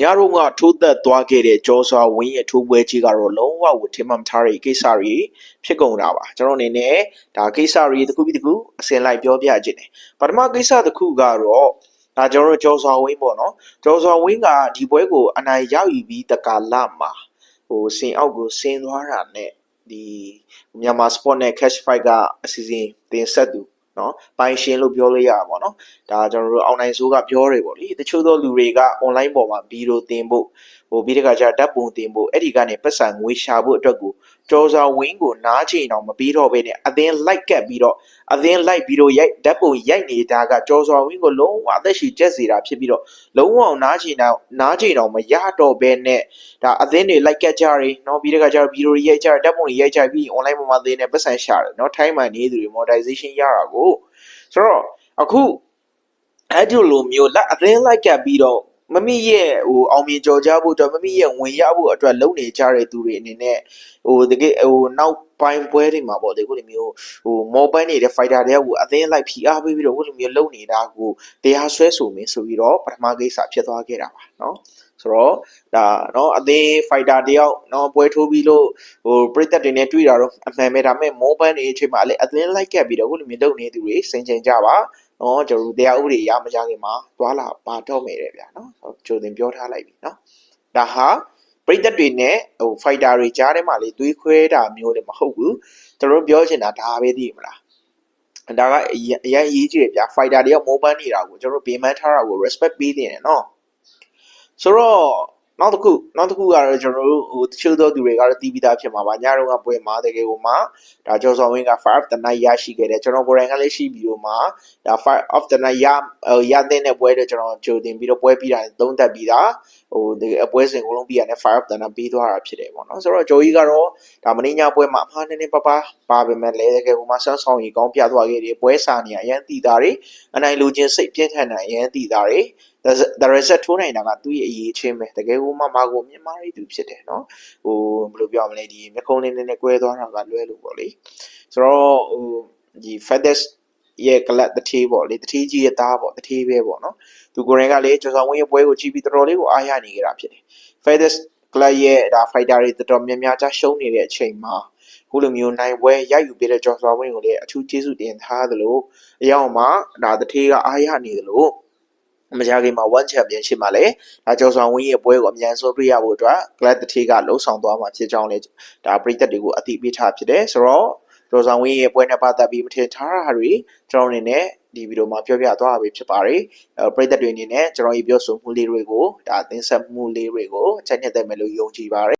ညတို့ကထိုးသက်သွားခဲ့တဲ့ကြောစွာဝင်းရဲ့ထိုးပွဲကြီးကတော့လုံးဝကိုထင်မှတ်မထားတဲ့ကိစ္စတွေဖြစ်ကုန်တာပါကျွန်တော်အနေနဲ့ဒါကိစ္စတွေတစ်ခုပြီးတစ်ခုအစင်လိုက်ပြောပြခြင်းတယ်ပထမကိစ္စတစ်ခုကတော့ဒါကျွန်တော်တို့ကြောစွာဝင်းပေါ့နော်ကြောစွာဝင်းကဒီပွဲကိုအနိုင်ရောက်ယူပြီးတကာလမှာဟိုစင်အောက်ကိုဆင်းသွားတာနဲ့ဒီမြန်မာ sport နဲ့ cash fight ကအစီအစဉ်တင်ဆက်သူ နော်ပိုင်ရှင်လို့ပြောလို့ရတာပေါ့နော်ဒါကျွန်တော်တို့အောင်နိုင်စိုးကပြောတယ်ပေါ့လေတချို့သောလူတွေက online ပေါ်မှာဗီဒီယိုတင်ဖို့ ဟိုပြီးတဲ့ခါကျဓာတ်ပုံတင်ဖို့အဲ့ဒီကနေပတ်စံငွေရှာဖို့အတွက်ကိုတော်စာဝင်းကိုနားချိန်အောင်မပြီးတော့ဘဲနဲ့အသင်းလိုက်ကပ်ပြီးတော့အသင်းလိုက်ပြီးတော့ရိုက်ဓာတ်ပုံရိုက်နေတာကတော်စာဝင်းကိုလုံးဝအသက်ရှည်ကျက်စေတာဖြစ်ပြီးတော့လုံးဝနားချိန်အောင်နားချိန်အောင်မရတော့ဘဲနဲ့ဒါအသင်းတွေလိုက်ကပ်ကြတယ်နော်ပြီးတဲ့ခါကျဗီဒီယိုရိုက်ကြဓာတ်ပုံရိုက်ကြပြီး online ပေါ်မှာသင်နေပတ်စံရှာတယ်နော်ထိုင်းမှာနေသူတွေ monetization ရတာကိုဆိုတော့အခုအဲ့ဒီလိုမျိုးလက်အသင်းလိုက်ကပ်ပြီးတော့ မမိရဲ့ဟိုအောင်မြင်ကြော်ကြဖို့အတွက်မမိရဲ့ဝင်ရဖို့အတွက်လုပ်နေကြတဲ့သူတွေအနေနဲ့ဟိုတကယ်ဟိုနောက်ပိုင်းပွဲတွေမှာပေါ့ဒီခုလိုမျိုးဟိုမော်ပိုင်းနေတဲ့ fighter တွေကဟိုအသင်းလိုက်ဖိအားပေးပြီးတော့ဟိုလိုမျိုးလုပ်နေတာကိုတရားစွဲဆိုမင်းဆိုပြီးတော့ပထမကိစ္စဖြစ်သွားခဲ့တာပါเนาะဆိုတော့ဒါเนาะအသင်း fighter တယောက်เนาะပွဲထိုးပြီးလို့ဟိုပြိသက်တွေနဲ့တွေ့တာတော့အမှန်ပဲဒါပေမဲ့မော်ပိုင်းနေအချိန်မှာလည်းအသင်းလိုက်ကပ်ပြီးတော့ဟိုလိုမျိုးလုပ်နေသူတွေစင်ကြင်ကြပါ နော်ကျွန်တော်တို့တရားဥပဒေရမကြခင်မှာသွားလာပါတော့မယ်တဲ့ဗျာနော်ကြိုတင်ပြောထားလိုက်ပြီနော်ဒါဟာပရိသတ်တွေနဲ့ဟို fighter တွေကြားထဲမှာလေသွေးခွဲတာမျိုးလည်းမဟုတ်ဘူးကျွန်တော်တို့ပြောချင်တာဒါပဲသိမလားဒါကအရင်အရင်အရေးကြီးတယ်ဗျာ fighter တယောက်မိုးပန်းနေတာကိုကျွန်တော်တို့ဘေးမန်းထားတာကို respect ပေးနေတယ်နော်ဆိုတော့ နောက်တစ်ခုနောက်တစ်ခုကတော့ကျွန်တော်တို့ဟိုတချို့သောသူတွေကတော့တီးပြီးသားဖြစ်မှာပါညတော့ကပွဲမှာတကယ်ကိုမှဒါကျော်စော်ဝင်းက5 the night ရရှိခဲ့တယ်ကျွန်တော်ကိုယ်တိုင်ကလည်းရှိပြီးတော့မှဒါ5 of the night ရရတဲ့တဲ့ပွဲတော့ကျွန်တော်ကြိုတင်ပြီးတော့ပွဲပြီးတာသုံးသက်ပြီးသား ဟိုတကယ်အပွဲစဉ်အကုန်လုံးပြီးရတယ်5 of the night ပြီးသွားတာဖြစ်တယ်ပေါ့နော်ဆိုတော့ဂျိုကြီးကတော့ဒါမင်းညပွဲမှာအမှားနည်းနည်းပါးပါပါပေမဲ့လည်းတကယ်ကိုမှဆန်းဆောင်ရီကောင်းပြသွားခဲ့တယ်ပွဲစာနေအရန်တည်တာတွေအနိုင်လူချင်းစိတ်ပြင်းထန်တဲ့အရန်တည်တာတွေ the reset ထိုးနိုင်တာကသူ့ရဲ့အရေးချင်းပဲတကယ်ကိုမှမာကိုမြန်မာရေးသူဖြစ်တယ်နော်ဟိုဘယ်လိုပြောမလဲဒီမျက်ခုံးလေးနဲ့ကွဲသွားတာကလွဲလို့ပေါ့လေဆိုတော့ဟိုဒီ feathers ရဲ့ကလပ်တထေးပေါ့လေတထေးကြီးရဲ့သားပေါ့တထေးပဲပေါ့နော်သူကိုယ်တိုင်ကလည်းကျော်ဆောင်ဝင်းရဲ့ပွဲကိုကြည့်ပြီးတော်တော်လေးကိုအားရနေကြတာဖြစ်တယ် feathers ကလပ်ရဲ့ဒါ fighter တွေတော်တော်များများကြားရှုံးနေတဲ့အချိန်မှာခုလိုမျိုးနိုင်ပွဲရယူပေးတဲ့ကျော်စွာဝင်းကိုလည်းအထူးကျေးဇူးတင်ထားသလိုအရောက်မှာဒါတထေးကအားရနေသလိုမကြခင်မှာ one championship မှာလည်းဒါကျော်ဆောင်ဝင်းရဲ့ပွဲကိုအမြန်ဆုံးတွေ့ရဖို့အတွက် glad တထေးကလှုံ့ဆော်သွားမှာဖြစ်ကြောင်းလည်းဒါပရိသတ်တွေကိုအသိပေးထားဖြစ်တယ်ဆိုတော့ ကျော်ဆောင်ဝင်းရဲ့ပွဲနဲ့ပတ်သက်ပြီးမထင်ထားတာတွေကျွန်တော်အနေနဲ့ဒီဗီဒီယိုမှာပြောပြသွားပြီဖြစ်ပါတယ်အဲပရိသတ်တွေအနေနဲ့ကျွန်တော်ရဲ့ပြောဆိုမှုလေးတွေကိုဒါသင်ဆက်မှုလေးတွေကိုအချက်ညက်တဲ့မယ်လို့ယုံကြည်ပါတယ်